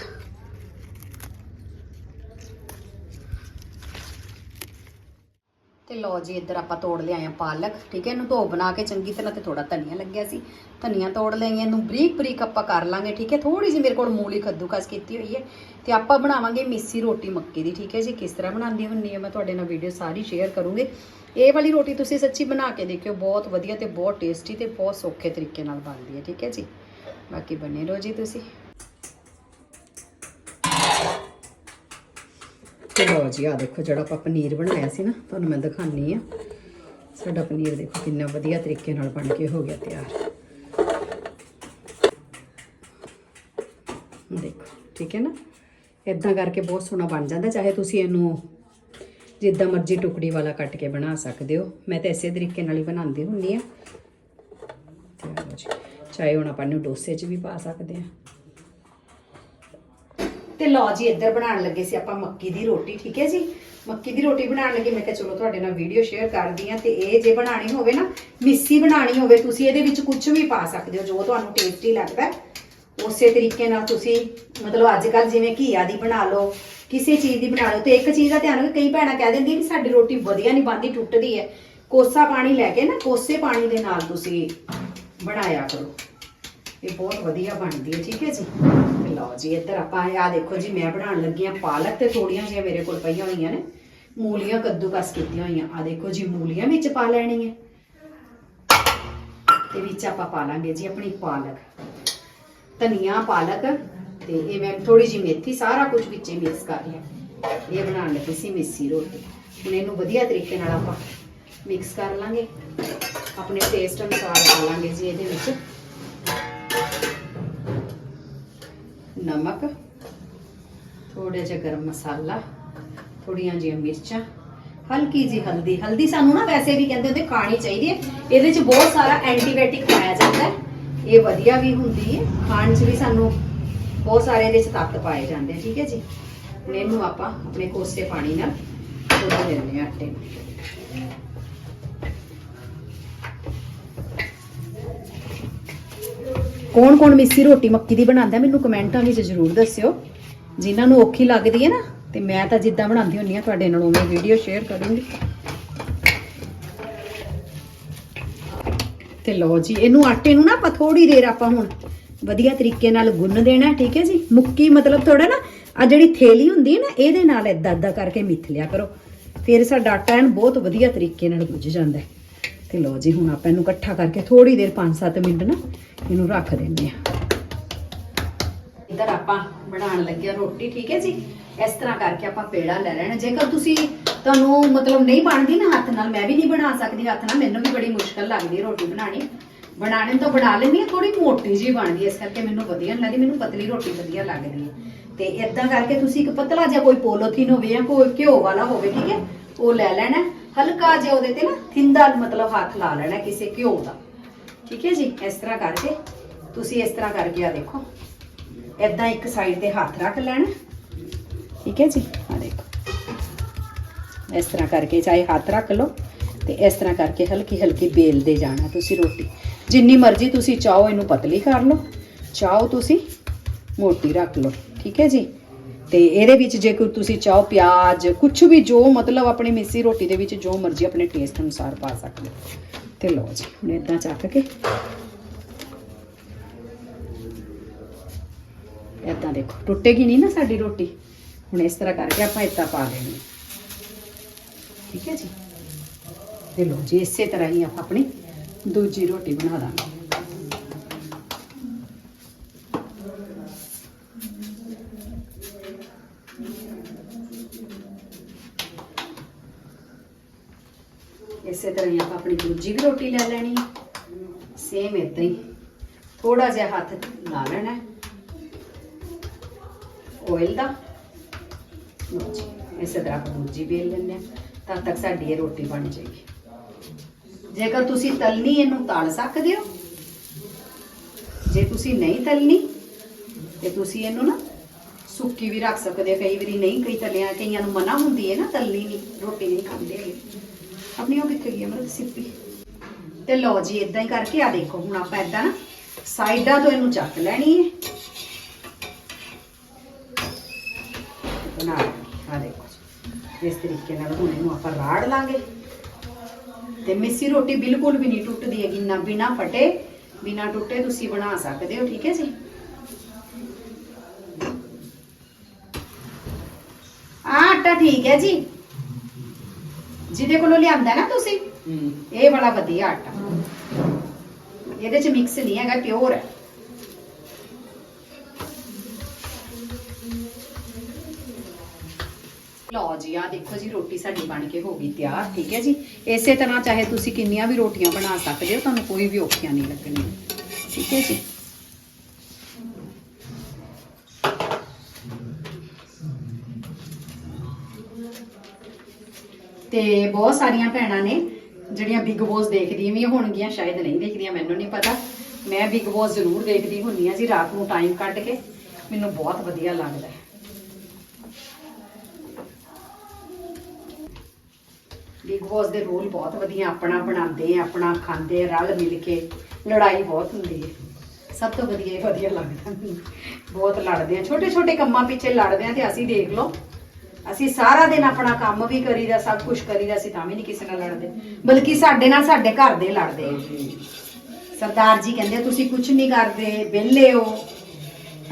ਤੇ ਲਓ ਜੀ, ਇੱਧਰ ਆਪਾਂ ਤੋੜ ਲਿਆਏ ਆ ਪਾਲਕ, ਠੀਕ ਹੈ? ਇਹਨੂੰ ਧੋ ਬਣਾ ਕੇ ਚੰਗੀ ਤਰ੍ਹਾਂ ਤੇ ਥੋੜਾ ਧਨੀਆ ਲੱਗਿਆ ਸੀ। ਧਨੀਆ ਤੋੜ ਲਈਏ, ਇਹਨੂੰ ਬਰੀਕ ਬਰੀਕ ਆਪਾਂ ਕਰ ਲਾਂਗੇ, ਠੀਕ ਹੈ? ਥੋੜੀ ਜਿਹੀ ਮੇਰੇ ਕੋਲ ਮੂਲੀ ਕੱਦੂਕਸ ਕੀਤੀ ਹੋਈ ਹੈ। ਤੇ ਆਪਾਂ ਬਣਾਵਾਂਗੇ ਮਿੱਸੀ ਰੋਟੀ ਮੱਕੀ ਦੀ, ਠੀਕ ਹੈ ਜੀ? ਕਿਸ ਤਰ੍ਹਾਂ ਬਣਾਉਂਦੀ ਹੁੰਦੀ ਹੈ ਮੈਂ ਤੁਹਾਡੇ ਨਾਲ ਵੀਡੀਓ ਸਾਰੀ ਸ਼ੇਅਰ ਕਰੂੰਗੀ। ਇਹ ਵਾਲੀ ਰੋਟੀ ਤੁਸੀਂ ਸੱਚੀ ਬਣਾ ਕੇ ਦੇਖਿਓ, ਬਹੁਤ ਵਧੀਆ ਤੇ ਬਹੁਤ ਟੇਸਟੀ ਤੇ ਬਹੁਤ ਸੌਖੇ ਤਰੀਕੇ ਨਾਲ ਬਣਦੀ ਹੈ, ਠੀਕ ਹੈ ਜੀ? ਬਾਕੀ ਬਨੇ ਰਹੋ ਜੀ ਤੁਸੀਂ। ਤੇ ਲਓ ਜੀ ਆ ਦੇਖੋ ਜਿਹੜਾ ਆਪਾਂ ਪਨੀਰ ਬਣਾਇਆ ਸੀ ਨਾ, ਤੁਹਾਨੂੰ ਮੈਂ ਦਿਖਾਣੀ ਆ ਸਾਡਾ ਪਨੀਰ ਦੇਖੋ ਕਿੰਨਾ ਵਧੀਆ ਤਰੀਕੇ ਨਾਲ ਬਣ ਕੇ ਹੋ ਗਿਆ ਤਿਆਰ। ਦੇਖੋ, ਠੀਕ ਹੈ ਨਾ? ਇਦਾਂ ਕਰਕੇ ਬਹੁਤ ਸੋਹਣਾ ਬਣ ਜਾਂਦਾ, ਚਾਹੇ ਤੁਸੀਂ ਇਹਨੂੰ ਜਿੱਦਾਂ ਮਰਜ਼ੀ ਟੁਕੜੀ ਵਾਲਾ ਕੱਟ ਕੇ ਬਣਾ ਸਕਦੇ ਹੋ। ਮੈਂ ਤਾਂ ਇਸੇ ਤਰੀਕੇ ਨਾਲ ਹੀ ਬਣਾਉਂਦੀ ਹੁੰਦੀ ਆ ਚਾਹੇ ਹੁਣ ਆਪਾਂ ਨੂੰ ਡੋਸੇ 'ਚ ਵੀ ਪਾ ਸਕਦੇ ਆ ਤੇ ਲਓ ਜੀ, ਇੱਧਰ ਬਣਾਉਣ ਲੱਗੇ ਸੀ ਆਪਾਂ ਮੱਕੀ ਦੀ ਰੋਟੀ, ਠੀਕ ਹੈ ਜੀ? ਮੱਕੀ ਦੀ ਰੋਟੀ ਬਣਾਉਣ ਲੱਗੇ, ਮੈਂ ਕਿਹਾ ਚਲੋ ਤੁਹਾਡੇ ਨਾਲ ਵੀਡੀਓ ਸ਼ੇਅਰ ਕਰਦੀ ਆ ਤੇ ਇਹ ਜੇ ਬਣਾਣੀ ਹੋਵੇ ਨਾ, ਮਿੱਸੀ ਬਣਾਣੀ ਹੋਵੇ, ਤੁਸੀਂ ਇਹਦੇ ਵਿੱਚ ਕੁਝ ਵੀ ਪਾ ਸਕਦੇ ਹੋ, ਜੋ ਤੁਹਾਨੂੰ ਟੇਸਟੀ ਲੱਗਦਾ ਉਸੇ ਤਰੀਕੇ ਨਾਲ ਤੁਸੀਂ, ਮਤਲਬ ਅੱਜ ਕੱਲ ਜਿਵੇਂ ਘੀਆ ਦੀ ਬਣਾ ਲਓ, ਕਿਸੇ ਚੀਜ਼ ਦੀ ਬਣਾ ਲਓ, ਤੇ ਇੱਕ ਚੀਜ਼ ਦਾ ਧਿਆਨ ਰੱਖੋ, ਕਈ ਭੈਣਾਂ ਕਹਿ ਦਿੰਦੀ ਵੀ ਸਾਡੀ ਰੋਟੀ ਵਧੀਆ ਨਹੀਂ ਬਣਦੀ, ਟੁੱਟਦੀ ਹੈ। ਕੋਸਾ ਪਾਣੀ ਲੈ ਕੇ ਨਾ, ਕੋਸੇ ਪਾਣੀ ਦੇ ਨਾਲ ਤੁਸੀਂ ਬਣਾਇਆ ਕਰੋ। ਇਹ ਬਹੁਤ ਵਧੀਆ ਬਣਦੀ ਹੈ, ਠੀਕ ਹੈ ਜੀ? ਲਓ ਜੀ, ਇੱਧਰ ਆਪਾਂ ਆ ਦੇਖੋ ਜੀ, ਮੈਂ ਬਣਾਉਣ ਲੱਗੀ ਆ ਪਾਲਕ ਤੇ ਥੋੜੀਆਂ ਜਿਹੀਆਂ ਮੇਰੇ ਕੋਲ ਪਈਆਂ ਹੋਈਆਂ ਨੇ, ਮੂਲੀਆਂ ਕੱਦੂਕਸ ਕੀਤੀਆਂ ਹੋਈਆਂ। ਆ ਦੇਖੋ ਜੀ, ਮੂਲੀਆਂ ਵਿੱਚ ਪਾ ਲੈਣੀ ਹੈ ਤੇ ਵਿੱਚ ਆਪਾਂ ਪਾ ਲਾਂਗੇ ਜੀ ਆਪਣੀ ਪਾਲਕ। ਧਨੀਆ, ਪਾਲਕ ਤੇ ਇਹ ਮੈਂ ਥੋੜੀ ਜਿਹੀ ਮੇਥੀ, ਸਾਰਾ ਕੁਝ ਵਿੱਚ ਮਿਕਸ ਕਰ ਲਿਆ। ਇਹ ਬਣਾਉਣ ਲੱਗੀ ਸੀ ਮਿੱਸੀ ਰੋਟੀ। ਹੁਣ ਇਹਨੂੰ ਵਧੀਆ ਤਰੀਕੇ ਨਾਲ ਆਪਾਂ ਮਿਕਸ ਕਰ ਲਾਂਗੇ। ਆਪਣੇ ਟੇਸਟ ਅਨੁਸਾਰ ਪਾ ਲਾਂਗੇ ਜੀ ਇਹਦੇ ਵਿੱਚ। ਨਮਕ ਥੋੜਾ ਜਿਹਾ ਗਰਮ ਮਸਾਲਾ ਥੋੜੀਆਂ ਜਿਹੀਆਂ ਮਿਰਚਾਂ, ਹਲਕੀ ਜੀ ਹਲਦੀ ਹਲਦੀ ਸਾਨੂੰ ਨਾ ਵੈਸੇ ਵੀ ਕਹਿੰਦੇ ਹੁੰਦੇ ਖਾਣੀ ਚਾਹੀਦੀ ਹੈ। ਇਹਦੇ ਚ ਬਹੁਤ ਸਾਰਾ ਐਂਟੀਬਾਇਓਟਿਕ ਪਾਇਆ ਜਾਂਦਾ ਹੈ। ਇਹ ਵਧੀਆ ਵੀ ਹੁੰਦੀ ਹੈ। ਖਾਣ 'ਚ ਵੀ ਸਾਨੂੰ ਬਹੁਤ ਸਾਰੇ ਇਹਦੇ ਚ ਤੱਤ ਪਾਏ ਜਾਂਦੇ ਆ, ਠੀਕ ਹੈ ਜੀ। ਹੁਣ ਇਹਨੂੰ ਆਪਾਂ ਆਪਣੇ ਕੋਸੇ ਪਾਣੀ ਨਾਲ ਧੋ ਲੈਣੇ ਆਟੇ ਨੂੰ। ਕੌਣ ਕੌਣ ਮਿੱਸੀ ਰੋਟੀ ਮੱਕੀ ਦੀ ਬਣਾਉਂਦਾ, ਮੈਨੂੰ ਕਮੈਂਟਾਂ ਵਿੱਚ ਜ਼ਰੂਰ ਦੱਸਿਓ। ਜਿਨ੍ਹਾਂ ਨੂੰ ਔਖੀ ਲੱਗਦੀ ਹੈ ਨਾ, ਤੇ ਮੈਂ ਤਾਂ ਜਿੱਦਾਂ ਬਣਾਉਂਦੀ ਹੁੰਨੀ ਆ ਤੁਹਾਡੇ ਨਾਲ ਉਵੇਂ ਵੀਡੀਓ ਸ਼ੇਅਰ ਕਰੂੰਗੀ। ਤੇ ਲਓ ਜੀ, ਇਹਨੂੰ ਆਟੇ ਨੂੰ ਨਾ ਆਪਾਂ ਥੋੜੀ ਦੇਰ ਆਪਾਂ ਹੁਣ ਵਧੀਆ ਤਰੀਕੇ ਨਾਲ ਗੁੰਨ ਦੇਣਾ, ਠੀਕ ਹੈ ਜੀ? ਮੁੱਕੀ ਮਤਲਬ ਥੋੜਾ ਨਾ ਆ ਜਿਹੜੀ ਥੇਲੀ ਹੁੰਦੀ ਹੈ ਨਾ, ਇਹਦੇ ਨਾਲ ਏਦਾਂ ਏਦਾਂ ਕਰਕੇ ਮਿੱਥ ਲਿਆ ਕਰੋ। ਫਿਰ ਸਾਡਾ ਆਟਾ ਐਨ ਬਹੁਤ ਵਧੀਆ ਤਰੀਕੇ ਨਾਲ ਗੁੱਝ ਜਾਂਦਾ ਹੈ। ਤੇ ਲਓ ਜੀ, ਹੁਣ ਆਪਾਂ ਇਹਨੂੰ ਇਕੱਠਾ ਕਰਕੇ ਥੋੜੀ ਦੇਰ 5-7 ਮਿੰਟ ਨਾ ਇਹਨੂੰ ਰੱਖ ਦਿੰਦੇ ਆ ਇਧਰ ਆਪਾਂ ਬਣਾਉਣ ਲੱਗਿਆ ਰੋਟੀ, ਠੀਕ ਹੈ ਜੀ? ਇਸ ਤਰ੍ਹਾਂ ਕਰਕੇ ਆਪਾਂ ਪੇੜਾ ਲੈ ਲੈਣਾ। ਜੇਕਰ ਤੁਸੀਂ ਤੁਹਾਨੂੰ ਮਤਲਬ ਨਹੀਂ ਬਣਦੀ ਨਾ ਹੱਥ ਨਾਲ, ਮੈਂ ਵੀ ਨਹੀਂ ਬਣਾ ਸਕਦੀ ਹੱਥ ਨਾਲ, ਮੈਨੂੰ ਵੀ ਬੜੀ ਮੁਸ਼ਕਲ ਲੱਗਦੀ ਹੈ ਰੋਟੀ ਬਣਾਣੀ ਬਣਾਣੇ ਤਾਂ ਬਣਾ ਲੈਂਦੀ ਹਾਂ ਥੋੜੀ ਮੋਟੀ ਜੀ ਬਣਦੀ ਇਸ ਕਰਕੇ ਮੈਨੂੰ ਵਧੀਆ ਨਹੀਂ ਲੱਗਦੀ, ਮੈਨੂੰ ਪਤਲੀ ਰੋਟੀ ਵਧੀਆ ਲੱਗਦੀ ਹੈ। ਤੇ ਇਦਾਂ ਕਰਕੇ ਤੁਸੀਂ ਇੱਕ ਪਤਲਾ ਜਿਹਾ ਕੋਈ ਪੋਲੋਥੀਨ ਹੋਵੇ ਜਾਂ ਕੋਈ ਘਿਓ ਵਾਲਾ ਹੋਵੇ, ਠੀਕ ਹੈ, ਉਹ ਲੈ ਲੈਣਾ। ਹਲਕਾ ਜਿਹਾ ਉਹਦੇ ਤੇ ਨਾ ਥਿੰਦਾ ਮਤਲਬ ਹੱਥ ਲਾ ਲੈਣਾ ਕਿਸੇ ਘਿਓ ਦਾ। ਠੀਕ ਹੈ ਜੀ? ਇਸ ਤਰ੍ਹਾਂ ਕਰਕੇ ਤੁਸੀਂ ਇਸ ਤਰ੍ਹਾਂ ਕਰਕੇ ਆ ਦੇਖੋ। ਏਦਾਂ ਇੱਕ ਸਾਈਡ ਤੇ ਹੱਥ ਰੱਖ ਲੈਣਾ। ਠੀਕ ਹੈ ਜੀ? ਆ ਦੇਖੋ। ਇਸ ਤਰ੍ਹਾਂ ਕਰਕੇ ਚਾਹੇ ਹੱਥ ਰੱਖ ਲਓ ਤੇ ਇਸ ਤਰ੍ਹਾਂ ਕਰਕੇ ਹਲਕੀ ਹਲਕੀ ਬੇਲਦੇ ਜਾਣਾ ਤੁਸੀਂ ਰੋਟੀ। ਜਿੰਨੀ ਮਰਜ਼ੀ ਤੁਸੀਂ ਚਾਹੋ, ਇਹਨੂੰ ਪਤਲੀ ਕਰ ਲਓ। ਚਾਹੋ ਤੁਸੀਂ, ਮੋਟੀ ਰੱਖ ਲਓ। ਠੀਕ ਹੈ ਜੀ? ਤੇ ਇਹਦੇ ਵਿੱਚ ਜੇ ਕੋਈ ਤੁਸੀਂ ਚਾਹੋ ਪਿਆਜ਼ ਕੁਝ ਵੀ ਜੋ ਮਤਲਬ ਆਪਣੀ ਮਿੱਸੀ ਰੋਟੀ ਦੇ ਵਿੱਚ ਜੋ ਮਰਜ਼ੀ ਆਪਣੇ ਟੇਸਟ ਅਨੁਸਾਰ ਪਾ ਸਕਦੇ ਹੋ। ਤੇ ਲਓ ਜੀ, ਹੁਣ ਇਦਾਂ ਚੱਕ ਕੇ। ਇਦਾਂ ਦੇਖੋ, ਟੁੱਟੇਗੀ ਨਹੀਂ ਨਾ ਸਾਡੀ ਰੋਟੀ। ਹੁਣ ਇਸ ਤਰ੍ਹਾਂ ਕਰਕੇ ਆਪਾਂ ਇੱਦਾਂ ਪਾ ਲੈਣੀ ਠੀਕ ਹੈ ਜੀ? ਤੇ ਲਓ ਜੀ, ਇਸੇ ਤਰ੍ਹਾਂ ਹੀ ਆਪਾਂ ਆਪਣੀ ਦੂਜੀ ਰੋਟੀ ਬਣਾ ਦਾਂਗੇ। ਇਸੇ ਤਰ੍ਹਾਂ ਹੀ ਆਪਾਂ ਆਪਣੀ ਦੂਜੀ ਵੀ ਰੋਟੀ ਲੈ ਲੈਣੀ ਸੇਮ ਇਦਾਂ ਹੀ। ਥੋੜਾ ਜਿਹਾ ਹੱਥ ਲਾ ਲੈਣਾ ਹੈ। ਆਇਲ ਦਾ। ਲਓ ਜੀ ਇਸੇ ਤਰ੍ਹਾਂ ਆਪਾਂ ਦੂਜੀ ਵੇਲ ਲੈਂਦੇ ਹਾਂ। ਤਦ ਤੱਕ ਸਾਡੀ ਇਹ ਰੋਟੀ ਬਣ ਜਾਏਗੀ। ਜੇਕਰ ਤੁਸੀਂ ਤਲਨੀ ਇਹਨੂੰ ਤਲ ਸਕਦੇ ਹੋ। ਜੇ ਤੁਸੀਂ ਨਹੀਂ ਤਲਨੀ ਤੇ ਤੁਸੀਂ ਇਹਨੂੰ ਨਾ ਸੁੱਕੀ ਵੀ ਰੱਖ ਸਕਦੇ ਹੋ। ਕਈ ਵਾਰੀ ਨਹੀਂ ਕਈ ਤਲਿਆਂ, ਕਈਆਂ ਨੂੰ ਮਨਾ ਹੁੰਦੀ ਹੈ ਨਾ ਤਲਨੀ ਨਹੀਂ ਰੋਟੀ ਨਹੀਂ ਖਾਂਦੇ ਆਪਣੀ ਉਹ ਕਿੱਥੇ ਗਈ ਅਮਰਤ ਸਿੱਪੀ ਤੇ ਲਓ ਜੀ ਇਦਾਂ ਹੀ ਕਰਕੇ ਆ ਦੇਖੋ, ਹੁਣ ਆਪਾਂ ਇਦਾਂ ਨਾ ਸਾਈਡਾਂ ਤੋਂ ਇਹਨੂੰ ਚੱਕ ਲੈਣੀ ਹੈ। ਬਣਾ ਆ ਦੇਖੋ ਇਸ ਤਰੀਕੇ ਨਾਲ ਹੁਣ ਇਹਨੂੰ ਆਪਾਂ ਰਾੜ ਲਾਂਗੇ। ਤੇ ਮਿੱਸੀ ਰੋਟੀ ਬਿਲਕੁਲ ਵੀ ਨਹੀਂ ਟੁੱਟਦੀ ਹੈਗੀ, ਨਾ ਬਿਨਾ ਫਟੇ, ਬਿਨਾ ਟੁੱਟੇ ਤੁਸੀਂ ਬਣਾ ਸਕਦੇ ਹੋ, ਠੀਕ ਹੈ ਜੀ? ਆ ਆਟਾ ਠੀਕ ਹੈ ਜੀ। ਜਿਹਦੇ ਕੋਲੋਂ ਲਿਆਂਦਾ ਨਾ ਤੁਸੀਂ? ਇਹ ਬੜਾ ਵਧੀਆ ਆਟਾ। ਇਹਦੇ ਚ ਮਿਕਸ ਨਹੀਂ ਹੈਗਾ ਪਿਓਰ ਹੈ। ਲਓ ਜੀ ਆ ਦੇਖੋ ਜੀ ਰੋਟੀ ਸਾਡੀ ਬਣ ਕੇ ਹੋ ਗਈ ਤਿਆਰ ਠੀਕ ਹੈ ਜੀ? ਇਸੇ ਤਰ੍ਹਾਂ ਚਾਹੇ ਤੁਸੀਂ ਕਿੰਨੀਆਂ ਵੀ ਰੋਟੀਆਂ ਬਣਾ ਸਕਦੇ ਹੋ ਤੁਹਾਨੂੰ ਕੋਈ ਵੀ ਔਖੀਆਂ ਨਹੀਂ ਲੱਗਣੀਆਂ। ਠੀਕ ਹੈ ਜੀ? ਤੇ ਬਹੁਤ ਸਾਰੀਆਂ ਭੈਣਾਂ ਨੇ ਜਿਹੜੀਆਂ ਬਿਗ ਬੋਸ ਦੇਖਦੀਆਂ ਵੀ ਹੋਣਗੀਆਂ, ਸ਼ਾਇਦ ਨਹੀਂ ਦੇਖਦੀਆਂ, ਮੈਨੂੰ ਨਹੀਂ ਪਤਾ। ਮੈਂ ਬਿਗ ਬੋਸ ਜ਼ਰੂਰ ਦੇਖਦੀ ਹੁੰਨੀ ਆ ਜੀ, ਰਾਤ ਨੂੰ ਟਾਈਮ ਕੱਢ ਕੇ। ਮੈਨੂੰ ਬਹੁਤ ਵਧੀਆ ਲੱਗਦਾ ਬਿਗ ਬੋਸ ਦੇ ਰੋਲ ਬਹੁਤ ਵਧੀਆ, ਆਪਣਾ ਬਣਾਉਂਦੇ ਆ ਆਪਣਾ ਖਾਂਦੇ ਆ ਰਲ ਮਿਲ ਕੇ ਲੜਾਈ ਬਹੁਤ ਹੁੰਦੀ ਹੈ। ਸਭ ਤੋਂ ਵਧੀਆ ਵਧੀਆ ਲੱਗਦਾ। ਬਹੁਤ ਲੜਦੇ ਆ ਛੋਟੇ ਛੋਟੇ ਕੰਮਾਂ ਪਿੱਛੇ ਲੜਦੇ ਆ ਤੇ ਅਸੀਂ ਦੇਖ ਲਓ। ਅਸੀਂ ਸਾਰਾ ਦਿਨ ਆਪਣਾ ਕੰਮ ਵੀ ਕਰੀਦਾ ਸਭ ਕੁਝ ਕਰੀਦਾ ਅਸੀਂ ਤਾਂ ਵੀ ਨਹੀਂ ਕਿਸੇ ਨਾਲ ਲੜਦੇ। ਬਲਕਿ ਸਾਡੇ ਨਾਲ ਸਾਡੇ ਘਰ ਦੇ ਲੜਦੇ ਆ। ਸਰਦਾਰ ਜੀ ਕਹਿੰਦੇ ਤੁਸੀਂ ਕੁਝ ਨਹੀਂ ਕਰਦੇ ਵਿਹਲੇ ਹੋ।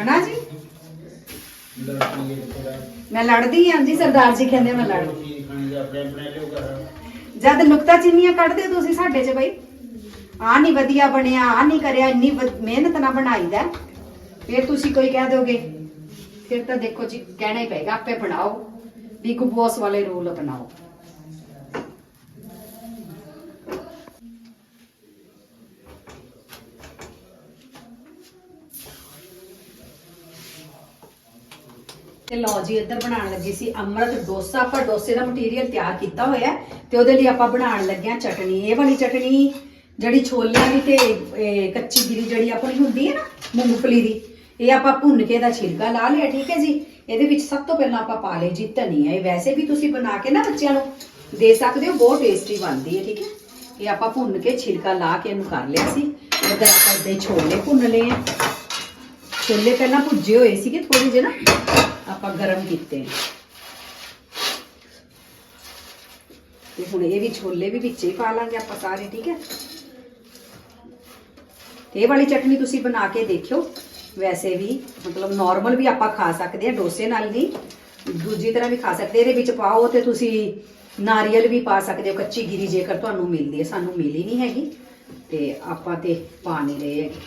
ਹਨਾ ਜੀ? ਮੈਂ ਲੜਦੀ ਹਾਂ ਜੀ ਸਰਦਾਰ ਜੀ ਕਹਿੰਦੇ ਮੈਂ ਲੜਦੀ ਜਦ ਨੁਕਤਾ ਚੀਨੀਆਂ ਕੱਢਦੇ ਹੋ ਤੁਸੀਂ ਸਾਡੇ 'ਚ ਬਈ? ਆ ਨਹੀਂ ਵਧੀਆ ਬਣਿਆ ਆ ਨਹੀਂ ਕਰਿਆ ਇੰਨੀ ਵਧ- ਮਿਹਨਤ ਨਾਲ ਬਣਾਈਦਾ। ਫਿਰ ਤੁਸੀਂ ਕੋਈ ਕਹਿ ਦੋਗੇ? ਫਿਰ ਤਾਂ ਦੇਖੋ ਜੀ ਕਹਿਣਾ ਹੀ ਪਏਗਾ ਆਪੇ ਬਣਾਓ। ਬਿਗ ਬੌਸ ਵਾਲੇ ਰੂਲ ਅਪਣਾਓ ਤੇ ਲਓ ਜੀ, ਇੱਧਰ ਬਣਾਉਣ ਲੱਗੀ ਸੀ ਅੰਮ੍ਰਿਤ ਡੋਸਾ। ਆਪਾਂ ਡੋਸੇ ਦਾ ਮਟੀਰੀਅਲ ਤਿਆਰ ਕੀਤਾ ਹੋਇਆ ਤੇ ਉਹਦੇ ਲਈ ਆਪਾਂ ਬਣਾਉਣ ਲੱਗੇ ਹਾਂ ਚਟਨੀ। ਇਹ ਵਾਲੀ ਚਟਨੀ ਜਿਹੜੀ ਛੋਲਿਆਂ ਦੀ ਤੇ ਇਹ ਕੱਚੀ ਗਿਰੀ ਜਿਹੜੀ ਆਪਣੀ ਹੁੰਦੀ ਹੈ ਨਾ, ਮੂੰਗਫਲੀ ਦੀ ਇਹ ਆਪਾਂ ਭੁੰਨ ਕੇ ਦਾ ਛਿਲਕਾ ਲਾ ਲਿਆ, ਠੀਕ ਹੈ ਜੀ? ਇਹਦੇ ਵਿੱਚ ਸਭ ਤੋਂ ਪਹਿਲਾਂ ਆਪਾਂ ਪਾ ਲਈ ਜੀ ਧਨੀਆ। ਇਹ ਵੈਸੇ ਵੀ ਤੁਸੀਂ ਬਣਾ ਕੇ ਨਾ ਬੱਚਿਆਂ ਨੂੰ ਦੇ ਸਕਦੇ ਹੋ, ਬਹੁਤ ਟੇਸਟੀ ਬਣਦੀ ਹੈ, ਠੀਕ ਹੈ? ਇਹ ਆਪਾਂ ਭੁੰਨ ਕੇ ਛਿਲਕਾ ਲਾ ਕੇ ਇਹਨੂੰ ਕਰ ਲਿਆ ਸੀ। ਇੱਧਰ ਆਪਾਂ ਇੱਦਾਂ ਹੀ ਛੋਲੇ ਭੁੰਨ ਲਏ ਆ। ਛੋਲੇ ਪਹਿਲਾਂ ਭੁੱਜੇ ਹੋਏ ਸੀਗੇ ਥੋੜੇ ਜਿਹੇ ਨਾ, ਆਪਾਂ ਗਰਮ ਕੀਤੇ ਆ। ਤੇ ਹੁਣ ਇਹ ਵੀ ਛੋਲੇ ਵੀ ਵਿੱਚੇ ਹੀ ਪਾ ਲਾਂਗੇ ਆਪਾਂ ਸਾਰੇ, ਠੀਕ ਹੈ? ਤੇ ਇਹ ਵਾਲੀ ਚਟਨੀ ਤੁਸੀਂ ਬਣਾ ਕੇ ਦੇਖਿਓ। ਵੈਸੇ ਵੀ, ਮਤਲਬ ਨਾਰਮਲ ਵੀ ਆਪਾਂ ਖਾ ਸਕਦੇ ਆ ਡੋਸੇ ਨਾਲ ਵੀ ਦੂਜੀ ਤਰ੍ਹਾਂ ਵੀ ਖਾ ਸਕਦੇ ਇਹਦੇ ਵਿੱਚ ਪਾਓ ਤੇ ਤੁਸੀਂ ਨਾਰੀਅਲ ਵੀ ਪਾ ਸਕਦੇ ਹੋ, ਕੱਚੀ ਗਿਰੀ ਜੇਕਰ ਤੁਹਾਨੂੰ ਮਿਲਦੀ ਹੈ, ਸਾਨੂੰ ਮਿਲੀ ਨਹੀਂ ਹੈਗੀ। ਤੇ ਆਪਾਂ ਤੇ ਪਾ ਨਹੀਂ ਰਹੇ ਹੈਗੇ।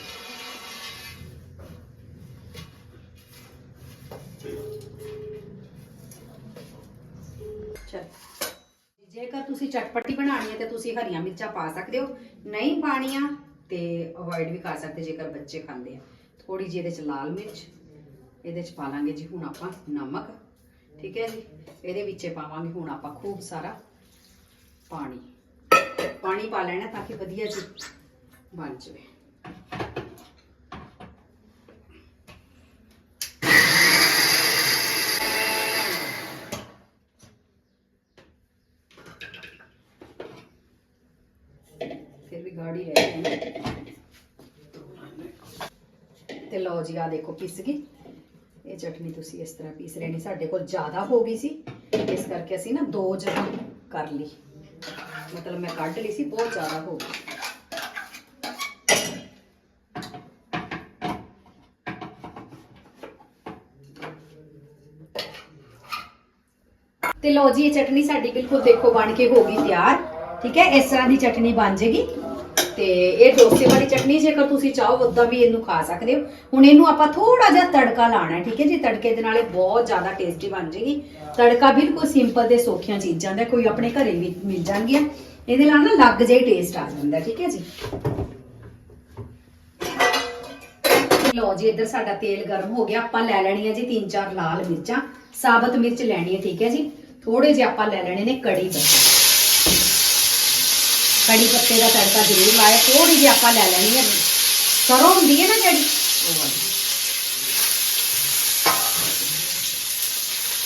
ਜੇਕਰ ਤੁਸੀਂ ਚਟਪਟੀ ਬਣਾਣੀ ਹੈ ਤੇ ਤੁਸੀਂ ਹਰੀਆਂ ਮਿਰਚਾਂ ਪਾ ਸਕਦੇ ਹੋ। ਨਹੀਂ ਪਾਣੀਆਂ ਤੇ ਅਵੋਇਡ ਵੀ ਕਰ ਸਕਦੇ ਜੇਕਰ ਬੱਚੇ ਖਾਂਦੇ ਆ। ਥੋੜੀ ਜਿਹੀ ਇਹਦੇ ਚ ਲਾਲ ਮਿਰਚ, ਇਹਦੇ ਚ ਪਾ ਲਾਂਗੇ ਜੀ ਹੁਣ ਆਪਾਂ ਨਮਕ, ਠੀਕ ਹੈ ਜੀ? ਇਹਦੇ ਵਿੱਚ ਪਾਵਾਂਗੇ ਹੁਣ ਆਪਾਂ ਖੂਬ ਸਾਰਾ ਪਾਣੀ। ਪਾਣੀ ਪਾ ਲੈਣਾ ਤਾਂ ਕਿ ਵਧੀਆ ਜੀ ਬਣ ਜਾਵੇ। ਫਿਰ ਵੀ ਗਾੜੀ ਰਹਿ ਗਈ। ਤੇ ਲਓ ਜੀ ਆ ਦੇਖੋ ਪਿਸ ਗਈ ਇਹ ਚਟਨੀ ਤੁਸੀਂ ਇਸ ਤਰ੍ਹਾਂ ਪੀਸ ਲੈਣੀ। ਸਾਡੇ ਕੋਲ ਜ਼ਿਆਦਾ ਹੋ ਗਈ ਸੀ, ਇਸ ਕਰਕੇ ਅਸੀਂ ਨਾ ਦੋ ਜਗ੍ਹਾ ਕਰ ਲਈ। ਮਤਲਬ ਮੈਂ ਕੱਢ ਲਈ ਸੀ, ਬਹੁਤ ਜ਼ਿਆਦਾ ਹੋ ਗਈ। ਤੇ ਲਓ ਜੀ, ਇਹ ਚਟਨੀ ਸਾਡੀ ਬਿਲਕੁਲ ਦੇਖੋ ਬਣ ਕੇ ਹੋ ਗਈ ਤਿਆਰ। ਠੀਕ ਹੈ, ਇਸ ਤਰ੍ਹਾਂ ਦੀ ਚਟਨੀ ਬਣ ਜੇਗੀ। ਤੇ ਇਹ ਡੋਸੇ ਵਾਲੀ ਚਟਨੀ ਜੇਕਰ ਤੁਸੀਂ ਚਾਹੋ, ਉਦਾਂ ਵੀ ਇਹਨੂੰ ਖਾ ਸਕਦੇ ਹੋ। ਹੁਣ ਇਹਨੂੰ ਆਪਾਂ ਥੋੜਾ ਜਿਹਾ ਤੜਕਾ ਲਾਣਾ ਠੀਕ ਹੈ ਜੀ? ਤੜਕੇ ਦੇ ਨਾਲ ਇਹ ਬਹੁਤ ਜ਼ਿਆਦਾ ਟੇਸਟੀ ਬਣ ਜੇਗੀ ਤੜਕਾ ਬਿਲਕੁਲ ਸਿੰਪਲ ਤੇ ਸੌਖੀਆਂ ਚੀਜ਼ਾਂ ਦਾ, ਕੋਈ ਆਪਣੇ ਘਰੇ ਵੀ ਮਿਲ ਜਾਣਗੀਆਂ। ਇਹਦੇ ਨਾਲ ਨਾ ਲੱਗ ਜਾਈ ਟੇਸਟ ਆ ਜਾਂਦਾ ਠੀਕ ਹੈ ਜੀ? ਲਓ ਜੀ, ਇੱਧਰ ਸਾਡਾ ਤੇਲ ਗਰਮ ਹੋ ਗਿਆ। ਆਪਾਂ ਲੈ ਲੈਣੀ ਹੈ ਜੀ ਤਿੰਨ ਚਾਰ ਲਾਲ ਮਿਰਚਾਂ। ਸਾਬਤ ਮਿਰਚ ਲੈਣੀ ਹੈ, ਠੀਕ ਹੈ ਜੀ? ਥੋੜੇ ਜਿਹੇ ਆਪਾਂ ਲੈ ਲੈਣੇ ਨੇ ਕੜੀ ਪੱਤੇ ਕੜੀ ਪੱਤੇ ਦਾ ਤੜਕਾ ਜ਼ਰੂਰ ਲਾਇਆ ਥੋੜੀ ਜਿਹੀ ਆਪਾਂ ਲੈ ਲੈਣੀ ਹੈ। ਸਰੋਂ ਹੁੰਦੀ ਹੈ ਨਾ ਜਿਹੜੀ?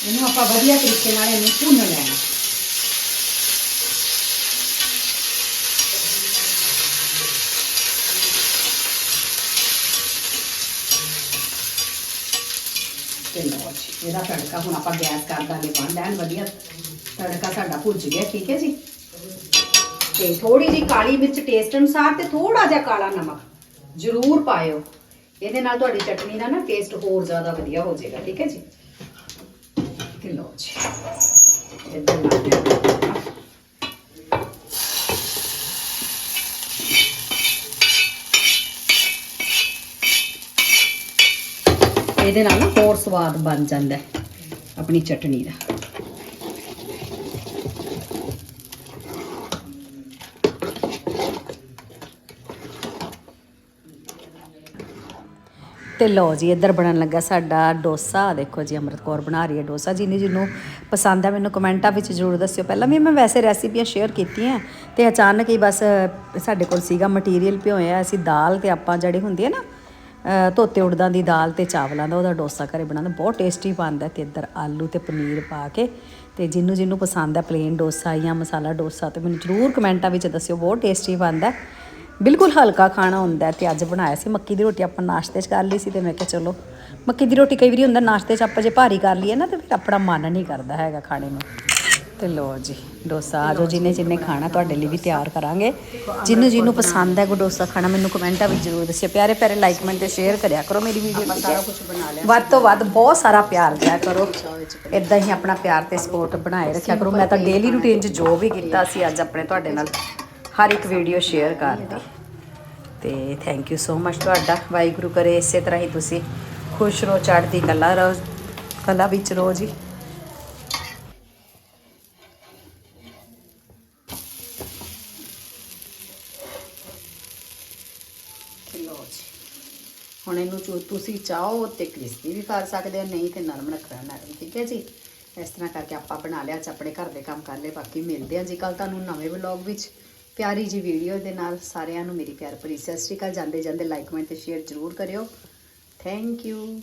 ਇਹਨੂੰ ਆਪਾਂ ਵਧੀਆ ਤਰੀਕੇ ਨਾਲ ਇਹਨੂੰ ਭੁੰਨ ਲੈਣਾ। ਤੇ ਲਓ ਜੀ, ਇਹਦਾ ਤੜਕਾ ਹੁਣ ਆਪਾਂ ਗੈਸ ਕਰ ਦਾਂਗੇ ਬੰਦ, ਐਨ ਵਧੀਆ ਤੜਕਾ ਸਾਡਾ ਭੁੱਜ ਗਿਆ, ਠੀਕ ਹੈ ਜੀ? ਤੇ ਥੋੜੀ ਜੀ ਕਾਲੀ ਮਿਰਚ ਟੇਸਟ ਅਨੁਸਾਰ ਤੇ ਥੋੜਾ ਜਿਹਾ ਕਾਲਾ ਨਮਕ ਜ਼ਰੂਰ ਪਾਇਓ। ਇਹਦੇ ਨਾਲ ਤੁਹਾਡੀ ਚਟਨੀ ਦਾ ਨਾ ਟੇਸਟ ਹੋਰ ਜ਼ਿਆਦਾ ਵਧੀਆ ਹੋ ਜਾਏਗਾ, ਠੀਕ ਹੈ ਜੀ? ਤੇ ਲਓ ਜੀ ਇਦਾਂ ਇਹਦੇ ਨਾਲ ਨਾ ਹੋਰ ਸਵਾਦ ਬਣ ਜਾਂਦਾ ਹੈ ਆਪਣੀ ਚਟਨੀ ਦਾ। ਤੇ ਲਓ ਜੀ, ਇੱਧਰ ਬਣਨ ਲੱਗਾ ਸਾਡਾ ਡੋਸਾ। ਦੇਖੋ ਜੀ, ਅਮਰਤ ਕੌਰ ਬਣਾ ਰਹੀ ਹੈ ਡੋਸਾ। ਜਿਹਨੇ ਜਿਹਨੂੰ ਪਸੰਦ ਹੈ ਮੈਨੂੰ ਕਮੈਂਟਾਂ ਵਿੱਚ ਜ਼ਰੂਰ ਦੱਸਿਓ। ਪਹਿਲਾਂ ਵੀ ਮੈਂ ਵੈਸੇ ਰੈਸਿਪੀਆਂ ਸ਼ੇਅਰ ਕੀਤੀਆਂ ਤੇ ਅਚਾਨਕ ਹੀ ਬਸ ਸਾਡੇ ਕੋਲ ਸੀਗਾ ਮਟੀਰੀਅਲ ਪਿਓਇਆ ਅਸੀਂ ਦਾਲ ਤੇ ਆਪਾਂ ਜਿਹੜੇ ਹੁੰਦੀ ਹੈ ਨਾ ਧੋਤੇ ਉੜਦਾਂ ਦੀ ਦਾਲ ਤੇ ਚਾਵਲਾਂ ਦਾ, ਉਹਦਾ ਡੋਸਾ ਘਰੇ ਬਣਾਉਂਦਾ ਬਹੁਤ ਟੇਸਟੀ ਬਣਦਾ ਤੇ ਇੱਧਰ ਆਲੂ ਤੇ ਪਨੀਰ ਪਾ ਕੇ ਤੇ ਜਿਹਨੂੰ ਜਿਹਨੂੰ ਪਸੰਦ ਹੈ ਪਲੇਨ ਡੋਸਾ ਜਾਂ ਮਸਾਲਾ ਡੋਸਾ, ਤੇ ਮੈਨੂੰ ਜ਼ਰੂਰ ਕਮੈਂਟਾਂ ਵਿੱਚ ਦੱਸਿਓ। ਬਹੁਤ ਟੇਸਟੀ ਬਣਦਾ। ਬਿਲਕੁਲ ਹਲਕਾ ਖਾਣਾ ਹੁੰਦਾ ਹੈ ਤੇ ਅੱਜ ਬਣਾਇਆ ਸੀ। ਮੱਕੀ ਦੀ ਰੋਟੀ ਆਪਾਂ ਨਾਸ਼ਤੇ 'ਚ ਕਰ ਲਈ ਸੀ ਤੇ ਮੈਂ ਕਿਹਾ ਚਲੋ, ਮੱਕੀ ਦੀ ਰੋਟੀ ਕਈ ਵਾਰੀ ਹੁੰਦਾ ਨਾਸ਼ਤੇ 'ਚ ਆਪਾਂ ਜੇ ਭਾਰੀ ਕਰ ਲਈਏ ਨਾ ਤੇ ਫਿਰ ਆਪਣਾ ਮਨ ਨਹੀਂ ਕਰਦਾ ਹੈਗਾ ਖਾਣੇ ਨੂੰ। ਤੇ ਲੋ ਜੀ, ਡੋਸਾ ਆ ਜੋ ਜਿਹਨੇ ਜਿਹਨੇ ਖਾਣਾ ਤੁਹਾਡੇ ਲਈ ਵੀ ਤਿਆਰ ਕਰਾਂਗੇ। ਜਿਹਨੂੰ ਜਿਹਨੂੰ ਪਸੰਦ ਹੈ ਕੋ ਡੋਸਾ ਖਾਣਾ, ਮੈਨੂੰ ਕਮੈਂਟਾਂ ਵਿੱਚ ਜ਼ਰੂਰ ਦੱਸਿਓ। ਪਿਆਰੇ ਪਿਆਰੇ ਲਾਈਕ ਕਮੈਂਟ ਤੇ ਸ਼ੇਅਰ ਕਰਿਆ ਕਰੋ ਮੇਰੀ ਵੀਡੀਓ ਨੂੰ। ਸਾਰਾ ਕੁਝ ਬਣਾ ਲਿਆ ਵੱਧ ਤੋਂ ਵੱਧ ਬਹੁਤ ਸਾਰਾ ਪਿਆਰ ਦਿਆ ਕਰੋ। ਇਦਾਂ ਹੀ ਆਪਣਾ ਪਿਆਰ ਤੇ ਸਪੋਰਟ ਬਣਾਏ ਰੱਖਿਆ ਕਰੋ। ਮੈਂ ਤਾਂ ਡੇਲੀ ਰੂਟੀਨ 'ਚ ਜੋ ਵੀ ਕੀਤਾ ਸੀ, ਅੱਜ ਆਪਣੇ ਤੁਹਾਡੇ ਨਾਲ ਹਰ ਇੱਕ ਵੀਡੀਓ ਸ਼ੇਅਰ ਕਰਦੀ। ਤੇ ਥੈਂਕ ਯੂ ਸੋ ਮਚ ਤੁਹਾਡਾ, ਵਾਹਿਗੁਰੂ ਕਰੇ ਇਸੇ ਤਰ੍ਹਾਂ ਹੀ ਤੁਸੀਂ ਖੁਸ਼ ਰਹੋ, ਚੜ੍ਹਦੀ ਕਲਾ ਰਹੋ, ਕਲਾ ਵਿੱਚ ਰਹੋ ਜੀ। ਹੁਣ ਇਹਨੂੰ ਜੋ ਤੁਸੀਂ ਚਾਹੋ ਤੇ ਕ੍ਰਿਸਪੀ ਵੀ ਕਰ ਸਕਦੇ ਹੋ, ਨਹੀਂ ਤੇ ਨਰਮ ਰੱਖਣਾ ਮੈਡਮ ਠੀਕ ਹੈ ਜੀ? ਇਸ ਤਰ੍ਹਾਂ ਕਰਕੇ ਆਪਾਂ ਬਣਾ ਲਿਆ ਅੱਜ ਆਪਣੇ ਘਰ ਦੇ ਕੰਮ ਕਰ ਲਏ, ਬਾਕੀ ਮਿਲਦੇ ਹਾਂ ਜੀ ਕੱਲ ਤੁਹਾਨੂੰ ਨਵੇਂ ਵਲੌਗ ਵਿੱਚ। ਪਿਆਰੀ ਜੀ ਵੀਡੀਓ ਦੇ ਨਾਲ ਸਾਰਿਆਂ ਨੂੰ ਮੇਰੀ ਪਿਆਰ ਭਰੀ। ਸਤਿ ਸ਼੍ਰੀ ਅਕਾਲ। ਜਾਂਦੇ ਜਾਂਦੇ ਲਾਈਕ ਕਮੈਂਟ ਤੇ ਸ਼ੇਅਰ ਜ਼ਰੂਰ ਕਰਿਓ। Thank you